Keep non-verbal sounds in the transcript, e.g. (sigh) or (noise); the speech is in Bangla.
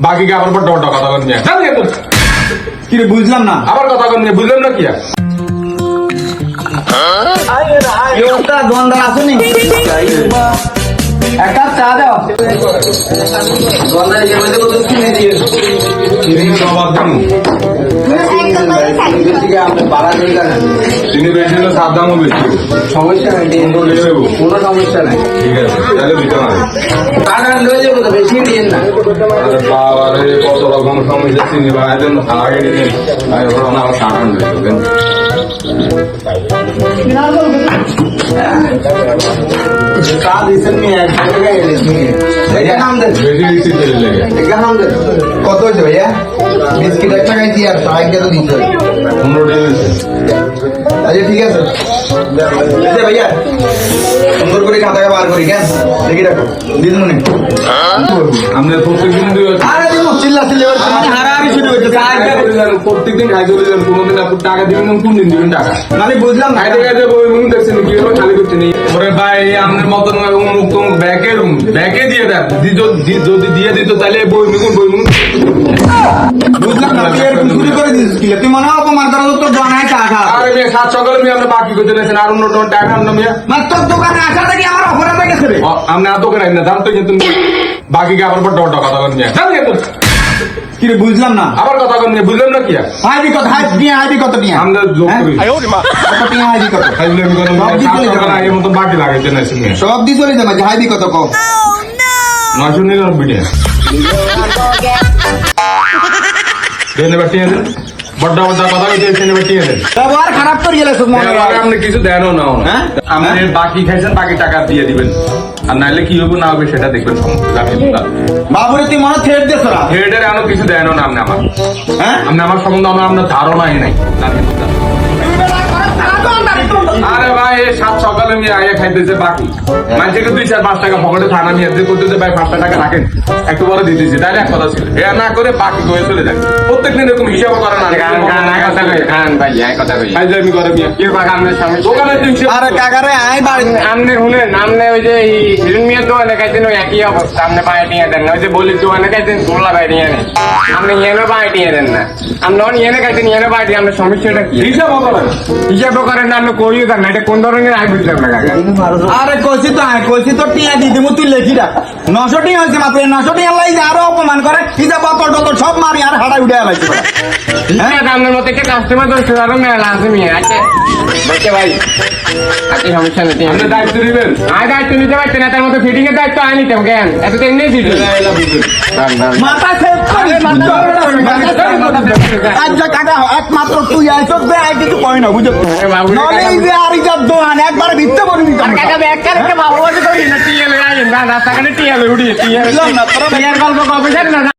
বাকি কি আবার বড় বড় কথা বল নিয়ে জান তো কি রে বুঝলাম না। আবার কথা বল নিয়ে বুঝলাম না কি আর? অবস্থা? দোকানদার আসুনি এক কাপ চা দাও। চিনি চিনি বেশি হলে সাত দামও বেশি। সমস্যা নাই তো সমস্যা নাই। ঠিক আছে তাহলে দিতে না টাকা লয়ে যাব তো বেশি দিন না। আরে বাবা রে কত রকম সমস্যা চিনি ভাই দেন আগে দিন আরে ওরা না টাকা নাম দেন কত হয়েছে ভাইয়া? বিস্কিট এক টাকায় দিয়ে আর সাহায্য তো দিতে আচ্ছা ঠিক আছে। ভাইয়া সুন্দর করে খাতাকে বার করি কেন দেখি রাখো। দিন মনে। প্রত্যেকদিন চিল্লা চিল্লি শুরু প্রত্যেকদিন কোনোদিন আপনি টাকা দিবেন কোন দিন দিবেন টাকা। মানে বুঝলাম খাইতে দেখছেন কি হলো খালি করছেন ওরে ভাই আপনার মতন মুখ তো ব্যাকে ব্যাকে দিয়ে দেন। দি- যদি- যদি দিয়ে দিত তাহলে বই মুখ বই মুখ বুঝলাম না তুই এরকম চুরি করে দিছিস কি? তুই মনে হয় অপমান করা তোর দোকানে চা আরে মেয়ে সাত সকালে মেয়ে আপনি বাকি করতে নিয়েছেন আর অন্য অন্য টাকা আনলাম মেয়ে। মানে তোর দোকানে আসাটা কি আমার অপরাধ হয়ে গেছে রে। আপনি এত না দাম তো কিন্তু বাকি কি আবার বড় কথা বলেন রে বুঝলাম না। আবার কথা কম নিয়ে বুঝলাম না কি আইবি কত হাই দিয়ে আইবি কত নিয়ে। আমরা যোগ করি। কত নিয়ে আইবি কত খাইলে আমি কত সব দি চলে যাবে। আগে মতো বাকি লাগে যেন মেয়ে সব দি চলে যাবে আইবি কত কও। না শুনিলাম বিটা ধন্যবাদ (laughs) এবার টিয়ে কথা কইতে দেন ব্যবহার খারাপ করে গেলে সুমন মনে আপনি কিছু দেনও না। হ্যাঁ? আপনি বাকি খাইছেন বাকি টাকা দিয়ে দিবেন। আর নাইলে কি হবে না হবে সেটা দেখবেন বাবুরে তুই মনে থ্রেড দে না? থ্রেডের আরও কিছু দেনও না আপনি আমার। হ্যাঁ? আপনি আমার সম্বন্ধে আমার আপনার ধারণাই নাই? আরে ভাই এই সাত সকালে আগে খাইতেছে বাকি। মানুষকে দুই চার পাঁচ টাকা পকেটে থানা নিয়ে দিয়ে করতেছে ভাই পাঁচটা টাকা রাখেন। একটু বড় দিতেছি তাহলে এক কথা ছিল। এ না করে বাকি হয়ে চলে যায়। প্রত্যেক দিন এরকম হিসাব করে না। আরে কাকারে আই বাড়ি আমনে শুনেন আমনে ওই যে এই হিরণ মিয়ার দোকানে খাইছেন ওই একই অবস্থা। পায়ে টিয়ে দেন না ওই যে বলির দোকানে খাইছেন সোলা নেন আপনি ইয়েনো পায়ে টিয়ে দেন না। আপনি অন ইয়েনে খাইছেন ইয়েনো টিয়ে আপনার সমস্যাটা কি? হিসাব করে না। হিসাব করেন না আপনি কইও না এটা কোন ধরনের আই বুঝলাম না কাকা আরে কইছি তো আয় কইছি তো টিয়া দি দিমু তুই লেখি রাখ। নশো টিয়া হয়েছে মাত্র নশো টিয়া লাই আরও অপমান করে টতল সব মারি আর হাড়াই উঠে লাইছে হ্যাঁ আপনার মতো একটা কাস্টমার আরও মেলা আছে মিয়া? দেখতে ভাই। সমস্যা নেই আপনি দায়িত্ব দিবেন আয় দায়িত্ব নিতে পারছেন না তার মতো ফিটিং এর দায়িত্ব আয় নিতাম এত তো এমনি দিদি মাথা আচ্ছা একমাত্র তুই আইছ আর কিছু কয় না বাবুরে নলে যে আর ইজার দোকান একবার ভিত্তে বলবি কাকা ব্যাগ কারে ভালো করে করি না টিএল না রাস্তাঘাটে টিএল উড়ি টিএল না, তোরা গল্প কবে না